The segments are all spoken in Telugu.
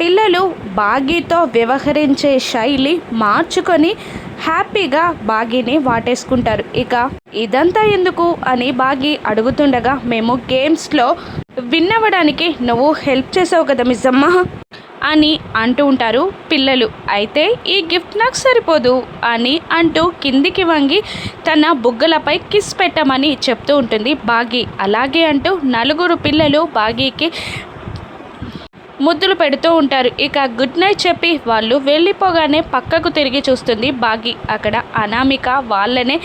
పిల్లలు బాగీతో వ్యవహరించే శైలి మార్చుకొని హ్యాపీగా బాగీని వాటేసుకుంటారు. ఇక ఇదంతా ఎందుకు అని బాగీ అడుగుతుండగా మేము గేమ్స్లో విన్ అవ్వడానికి నువ్వు హెల్ప్ చేసావు కదా మిస్సమ్మ అని అంటూ ఉంటారు పిల్లలు. అయితే ఈ గిఫ్ట్ నాకు సరిపోదు అని అంటూ కిందికి వంగి తన బుగ్గలపై కిస్ పెట్టమని చెప్తూ ఉంటుంది బాగి. అలాగే అంటూ నలుగురు పిల్లలు బాగీకి ముద్దులు పెడుతూ ఉంటారు. ఇక గుడ్ నైట్ చెప్పి వాళ్ళు వెళ్ళిపోగానే పక్కకు తిరిగి చూస్తుంది బాగి. అక్కడ అనామిక వాళ్ళనే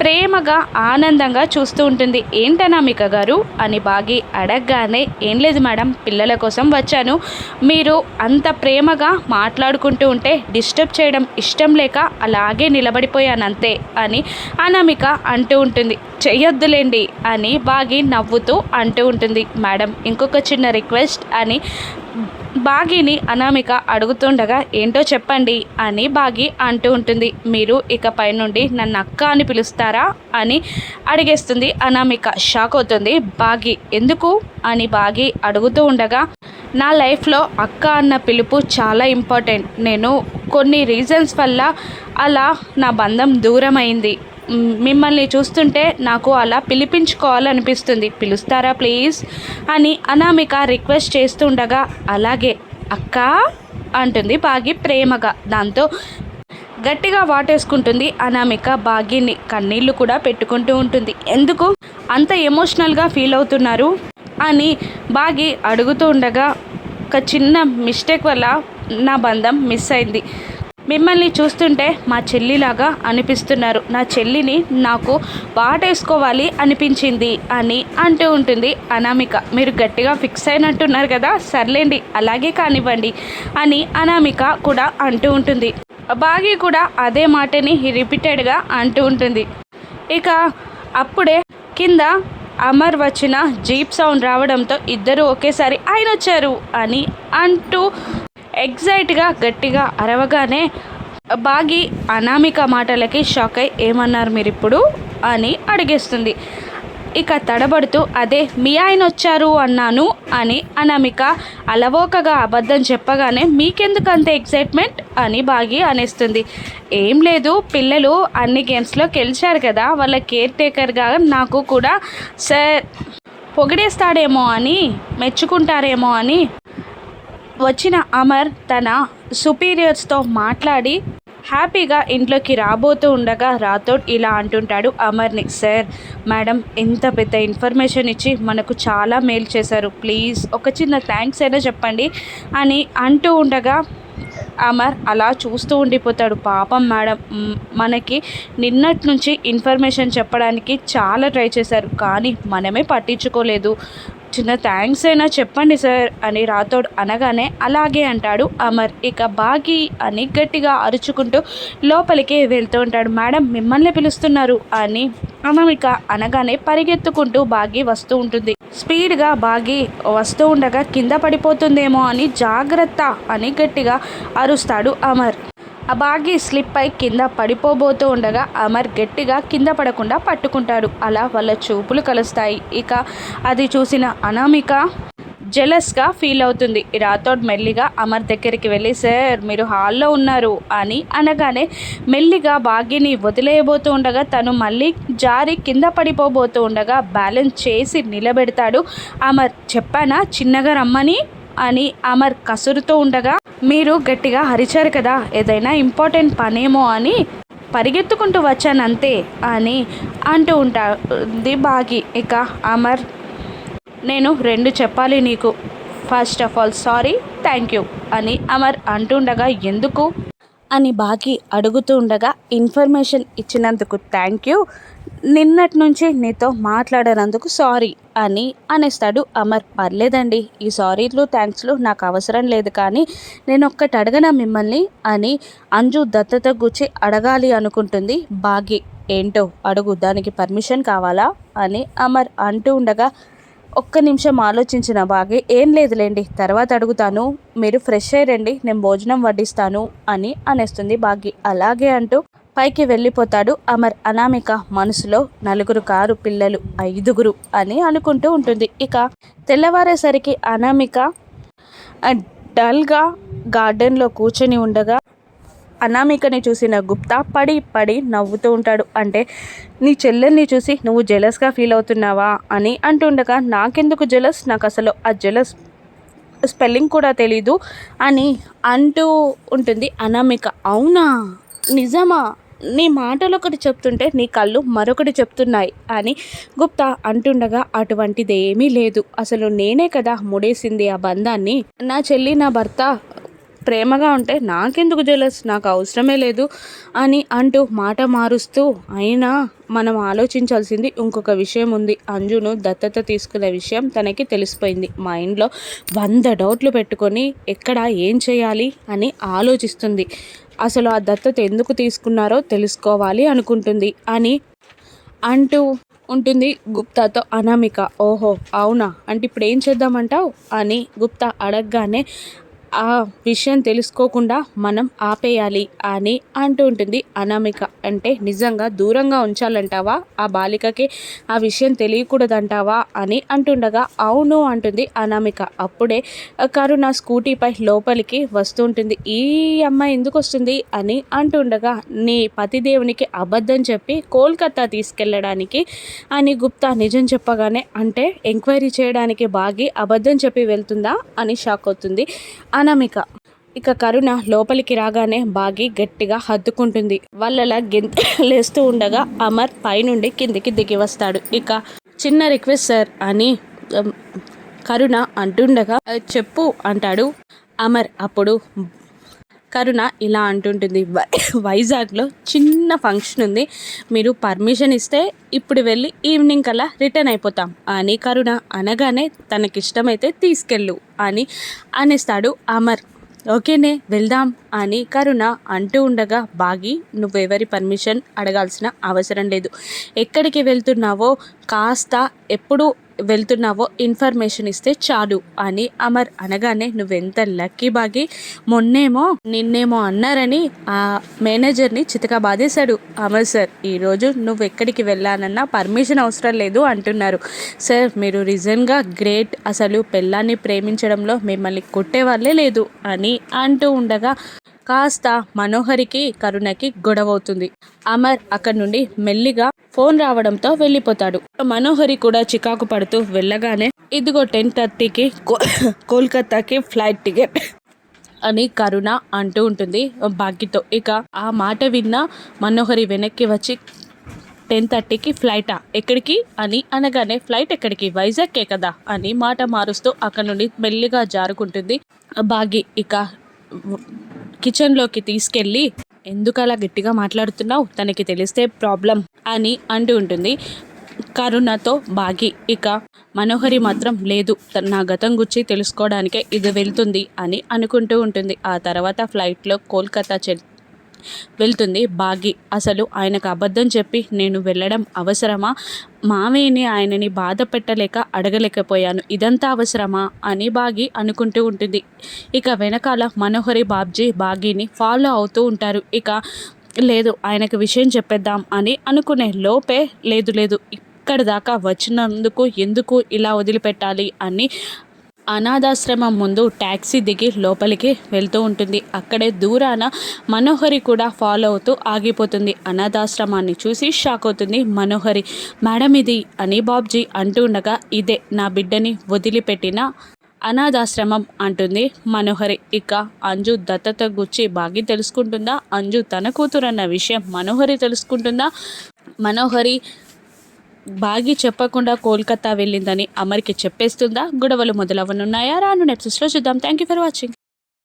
ప్రేమగా ఆనందంగా చూస్తూ ఉంటుంది. ఏంటనామిక గారు? అని బాగి అడగగానే ఏం లేదు మేడం పిల్లల కోసం వచ్చాను. మీరు అంత ప్రేమగా మాట్లాడుకుంటూ ఉంటే డిస్టర్బ్ చేయడం ఇష్టం లేక అలాగే నిలబడిపోయానంతే అని అనామిక అంటూ ఉంటుంది. చెయ్యొద్దులేండి అని బాగి నవ్వుతూ అంటూ ఉంటుంది. మేడం ఇంకొక చిన్న రిక్వెస్ట్ అని బాగిని అనామిక అడుగుతుండగా ఏంటో చెప్పండి అని బాగి అంటూ ఉంటుంది. మీరు ఇక పైనుండి నన్ను అక్క అని పిలుస్తారా? అని అడిగేస్తుంది అనామిక. షాక్ అవుతుంది. బాగి ఎందుకు? అని బాగి అడుగుతూ ఉండగా నా లైఫ్లో అక్క అన్న పిలుపు చాలా ఇంపార్టెంట్. నేను కొన్ని రీజన్స్ వల్ల అలా నా బంధం దూరమైంది. మిమ్మల్ని చూస్తుంటే నాకు అలా పిలిపించుకోవాలనిపిస్తుంది. పిలుస్తారా ప్లీజ్? అని అనామిక రిక్వెస్ట్ చేస్తుండగా అలాగే అక్క అంటుంది బాగి ప్రేమగా. దాంతో గట్టిగా వాటేసుకుంటుంది అనామిక బాగిని. కన్నీళ్ళు కూడా పెట్టుకుంటూ ఉంటుంది. ఎందుకు? అంత ఎమోషనల్గా ఫీల్ అవుతున్నారు? అని బాగి అడుగుతూ ఉండగా ఒక చిన్న మిస్టేక్ వల్ల నా బంధం మిస్ అయింది. మిమ్మల్ని చూస్తుంటే మా చెల్లిలాగా అనిపిస్తున్నారు. నా చెల్లిని నాకు వాటేసుకోవాలి అనిపించింది అని అంటూ ఉంటుంది అనామిక. మీరు గట్టిగా ఫిక్స్ అయినట్టున్నారు కదా సర్లేండి అలాగే కానివ్వండి అని అనామిక కూడా అంటూ ఉంటుంది. బాగి కూడా అదే మాటని రిపీటెడ్గా అంటూ ఉంటుంది. ఇక అప్పుడే కింద అమర్ వచ్చిన జీప్ సౌండ్ రావడంతో ఇద్దరు ఒకేసారి ఆయన వచ్చారు అని అంటూ ఎగ్జైట్గా గట్టిగా అరవగానే బాగి అనామిక మాటలకి షాక్ అయి ఏమన్నారు మీరు ఇప్పుడు అని అడిగేస్తుంది. ఇక తడబడుతూ అదే మీ ఆయన వచ్చారు అన్నాను అని అనామిక అలవోకగా అబద్ధం చెప్పగానే మీకెందుకు అంత ఎక్సైట్మెంట్ అని బాగి అనేస్తుంది. ఏం లేదు పిల్లలు అన్ని గేమ్స్లో గెలిచారు కదా వాళ్ళ కేర్ టేకర్గా నాకు కూడా సార్ పొగిడేస్తాడేమో అని మెచ్చుకుంటారేమో అని వచ్చిన అమర్ తన సుపీరియర్స్తో మాట్లాడి హ్యాపీగా ఇంట్లోకి రాబోతూ ఉండగా రాథోడ్ ఇలా అంటుంటాడు అమర్ని సార్ మేడం ఎంత పెద్ద ఇన్ఫర్మేషన్ ఇచ్చి మనకు చాలా మేలు చేశారు. ప్లీజ్ ఒక చిన్న థ్యాంక్స్ అయినా చెప్పండి అని అంటూ ఉండగా అమర్ అలా చూస్తూ ఉండిపోతాడు. పాపం మేడం మనకి నిన్నటి నుంచి ఇన్ఫర్మేషన్ చెప్పడానికి చాలా ట్రై చేశారు. కానీ మనమే పట్టించుకోలేదు. చిన్న థ్యాంక్స్ అయినా చెప్పండి సార్ అని రాథోడ్ అనగానే అలాగే అంటాడు అమర్. ఇక బాగి అని గట్టిగా అరుచుకుంటూ లోపలికి వెళ్తూ ఉంటాడు. మేడం మిమ్మల్ని పిలుస్తున్నారు అని అనామిక అనగానే పరిగెత్తుకుంటూ బాగి వస్తూ ఉంటుంది. స్పీడ్గా బాగి వస్తూ ఉండగా కింద పడిపోతుందేమో అని జాగ్రత్త అని గట్టిగా అరుస్తాడు అమర్. ఆ బాగి స్లిప్ అయి కింద పడిపోబోతూ ఉండగా అమర్ గట్టిగా కింద పడకుండా పట్టుకుంటాడు. అలా వాళ్ళ చూపులు కలుస్తాయి. ఇక అది చూసిన అనామిక జెలస్గా ఫీల్ అవుతుంది. రాథోడ్ మెల్లిగా అమర్ దగ్గరికి వెళ్ళి సార్ మీరు హాల్లో ఉన్నారు అని అనగానే మెల్లిగా బాగిని వదిలేయబోతూ ఉండగా తను మళ్ళీ జారి కింద పడిపోబోతూ ఉండగా బ్యాలెన్స్ చేసి నిలబెడతాడు. అమర్ చెప్పానా? చిన్నగా రమ్మని? అని అమర్ కసురుతూ ఉండగా మీరు గట్టిగా హరిచారు కదా ఏదైనా ఇంపార్టెంట్ పనేమో అని పరిగెత్తుకుంటూ వచ్చానంతే అని అంటూ ఉంటుంది బాగి ఇక అమర్ నేను రెండు చెప్పాలి నీకు. First of all sorry thank you అని అమర్ అంటుండగా ఎందుకు? అని బాకీ అడుగుతూ ఉండగా ఇన్ఫర్మేషన్ ఇచ్చినందుకు థ్యాంక్ యూ నిన్నటి నుంచి నీతో మాట్లాడనందుకు సారీ అని అనేస్తాడు అమర్. పర్లేదండి ఈ సారీలు థ్యాంక్స్లు నాకు అవసరం లేదు కానీ నేను ఒక్కటి అడగనా మిమ్మల్ని అని అంజు దత్తత గుచ్చి అడగాలి అనుకుంటుంది. బాగి ఏంటో అడుగు దానికి పర్మిషన్ కావాలా అని అమర్ అంటూ ఉండగా ఒక్క నిమిషం ఆలోచించిన బాగే ఏం లేదులేండి తర్వాత అడుగుతాను మీరు ఫ్రెష్ అయ్యండి నేను భోజనం వడ్డిస్తాను అని అనేస్తుంది బాగి అలాగే అంటూ పైకి వెళ్ళిపోతాడు అమర్. అనామిక మనసులో నలుగురు కారు పిల్లలు ఐదుగురు అని అనుకుంటూ ఉంటుంది. ఇక తెల్లవారేసరికి అనామిక డల్గా గార్డెన్లో కూర్చొని ఉండగా అనామికని చూసిన గుప్తా పడి పడి నవ్వుతూ ఉంటాడు. అంటే నీ చెల్లెల్ని చూసి నువ్వు జెలస్గా ఫీల్ అవుతున్నావా? అని అంటుండగా నాకెందుకు జెలస్ నాకు అసలు ఆ జెలస్ స్పెల్లింగ్ కూడా తెలీదు అని అంటూ ఉంటుంది అనామిక. అవునా? నిజమా? నీ మాటలు ఒకటి చెప్తుంటే నీ కళ్ళు మరొకటి చెప్తున్నాయి అని గుప్తా అంటుండగా అటువంటిది ఏమీ లేదు. అసలు నేనే కదా ముడేసింది ఆ బంధాన్ని. నా చెల్లి నా భర్త ప్రేమగా ఉంటే నాకెందుకు జలస్ నాకు అవసరమే లేదు అని అంటూ మాట మారుస్తూ అయినా మనం ఆలోచించాల్సింది ఇంకొక విషయం ఉంది. అంజును దత్తత తీసుకునే విషయం తనకి తెలిసిపోయింది. మైండ్లో వంద డౌట్లు పెట్టుకొని ఎక్కడ ఏం చేయాలి అని ఆలోచిస్తుంది. అసలు ఆ దత్తత ఎందుకు తీసుకున్నారో తెలుసుకోవాలి అనుకుంటుంది అని అంటూ ఉంటుంది గుప్తాతో అనామిక. ఓహో అవునా? అంటే ఇప్పుడు ఏం చేద్దామంటావు? అని గుప్తా అడగగానే ఆ విషయం తెలుసుకోకుండా మనం ఆపేయాలి అని అంటూ ఉంటుంది. అనామిక అంటే నిజంగా దూరంగా ఉంచాలంటావా? ఆ బాలికకి ఆ విషయం తెలియకూడదంటావా? అని అంటుండగా అవును అంటుంది అనామిక. అప్పుడే కరుణ స్కూటీపై లోపలికి వస్తుంటుంది. ఈ అమ్మాయి ఎందుకు వస్తుంది? అని అంటుండగా నీ పతిదేవునికి అబద్ధం చెప్పి కోల్కతా తీసుకెళ్ళడానికి అని గుప్తా నిజం చెప్పగానే అంటే ఎంక్వైరీ చేయడానికి బాగి అబద్ధం చెప్పి వెళ్తుందా? అని షాక్ అవుతుంది. అనామిక ఇక కరుణ లోపలికి రాగానే బాగి గట్టిగా హద్దుకుంటుంది వాళ్ళలా గెంతలేస్తూ ఉండగా అమర్ పైనుండి కిందికి దిగి వస్తాడు. ఇక చిన్న రిక్వెస్ట్ సార్ అని కరుణ అంటుండగా చెప్పు అంటాడు అమర్. అప్పుడు కరుణ ఇలా అంటుంటుంది. వైజాగ్లో చిన్న ఫంక్షన్ ఉంది. మీరు పర్మిషన్ ఇస్తే ఇప్పుడు వెళ్ళి ఈవినింగ్ కల్లా రిటర్న్ అయిపోతాం. అని కరుణ అనగానే తనకిష్టమైతే తీసుకెళ్ళు అని అనేస్తాడు అమర్. ఓకేనే వెళ్దాం అని కరుణ అంటూ ఉండగా బాగి నువ్వెవరి పర్మిషన్ అడగాల్సిన అవసరం లేదు. ఎక్కడికి వెళ్తున్నావో కాస్త ఎప్పుడు వెళ్తున్నావో ఇన్ఫర్మేషన్ ఇస్తే చాలు అని అమర్ అనగానే నువ్వెంత లక్కీ బాగి మొన్నేమో నిన్నేమో అన్నారని ఆ మేనేజర్ని చితక బాధేశాడు అమర్ సార్. ఈరోజు నువ్వు ఎక్కడికి వెళ్ళానన్నా పర్మిషన్ అవసరం లేదు అంటున్నారు. సార్ మీరు రీజన్గా గ్రేట్. అసలు పెళ్ళాన్ని ప్రేమించడంలో మిమ్మల్ని కొట్టేవాళ్ళే లేదు అని అంటూ ఉండగా కాస్త మనోహరికి కరుణకి గొడవవుతుంది. అమర్ అక్కడి నుండి మెల్లిగా ఫోన్ రావడంతో వెళ్ళిపోతాడు. మనోహరి కూడా చికాకు పడుతూ వెళ్ళగానే ఇదిగో టెన్ థర్టీకి కోల్కతాకి ఫ్లైట్ టికెట్ అని కరుణ అంటూ ఉంటుంది భాగ్యతో. ఇక ఆ మాట విన్న మనోహరి వెనక్కి వచ్చి టెన్ థర్టీకి ఫ్లైటా? ఎక్కడికి? అని అనగానే ఫ్లైట్ ఎక్కడికి? వైజాగ్కే కదా? అని మాట మారుస్తూ అక్కడ నుండి మెల్లిగా జారుకుంటుంది భాగి ఇక కిచెన్లోకి తీసుకెళ్ళి ఎందుకు అలా గట్టిగా మాట్లాడుతున్నావు? తనకి తెలిస్తే ప్రాబ్లం అని అంటూ ఉంటుంది. కరుణతో బాగి ఇక మనోహరి మాత్రం లేదు నా గతం గురించి తెలుసుకోవడానికే ఇది వెళ్తుంది అని అనుకుంటూ ఉంటుంది. ఆ తర్వాత ఫ్లైట్లో కోల్కతా వెళ్తుంది. బాగి అసలు ఆయనకు అబద్ధం చెప్పి నేను వెళ్ళడం అవసరమా? మామయ్యని ఆయనని బాధ పెట్టలేక అడగలేకపోయాను. ఇదంతా అవసరమా? అని బాగి అనుకుంటూ ఉంటుంది. ఇక వెనకాల మనోహరి బాబ్జీ బాగీని ఫాలో అవుతూ ఉంటారు. ఇక లేదు ఆయనకు విషయం చెప్పేద్దాం అని అనుకునే లోపే లేదు లేదు ఇక్కడ దాకా వచ్చినందుకు ఎందుకు ఇలా వదిలిపెట్టాలి అని అనాథాశ్రమం ముందు ట్యాక్సీ దిగి లోపలికి వెళ్తూ ఉంటుంది. అక్కడే దూరాన మనోహరి కూడా ఫాలో అవుతూ ఆగిపోతుంది. అనాథాశ్రమాన్ని చూసి షాక్ అవుతుంది మనోహరి. మేడం ఇది అని బాబ్జీ అంటూ ఉండగా ఇదే నా బిడ్డని వదిలిపెట్టిన అనాథాశ్రమం అంటుంది మనోహరి. ఇక అంజు దత్తత గుచ్చి బాగి తెలుసుకుంటుందా? అంజు తన కూతురు అన్న విషయం మనోహరి తెలుసుకుంటుందా? మనోహరి బాగి చెప్పకుండా కోల్కతా వెళ్ళిందని అమర్కి చెప్పేస్తుందా? గొడవలు మొదలవనున్నాయా? రాను నెప్సెస్లో చూద్దాం. Thank you for watching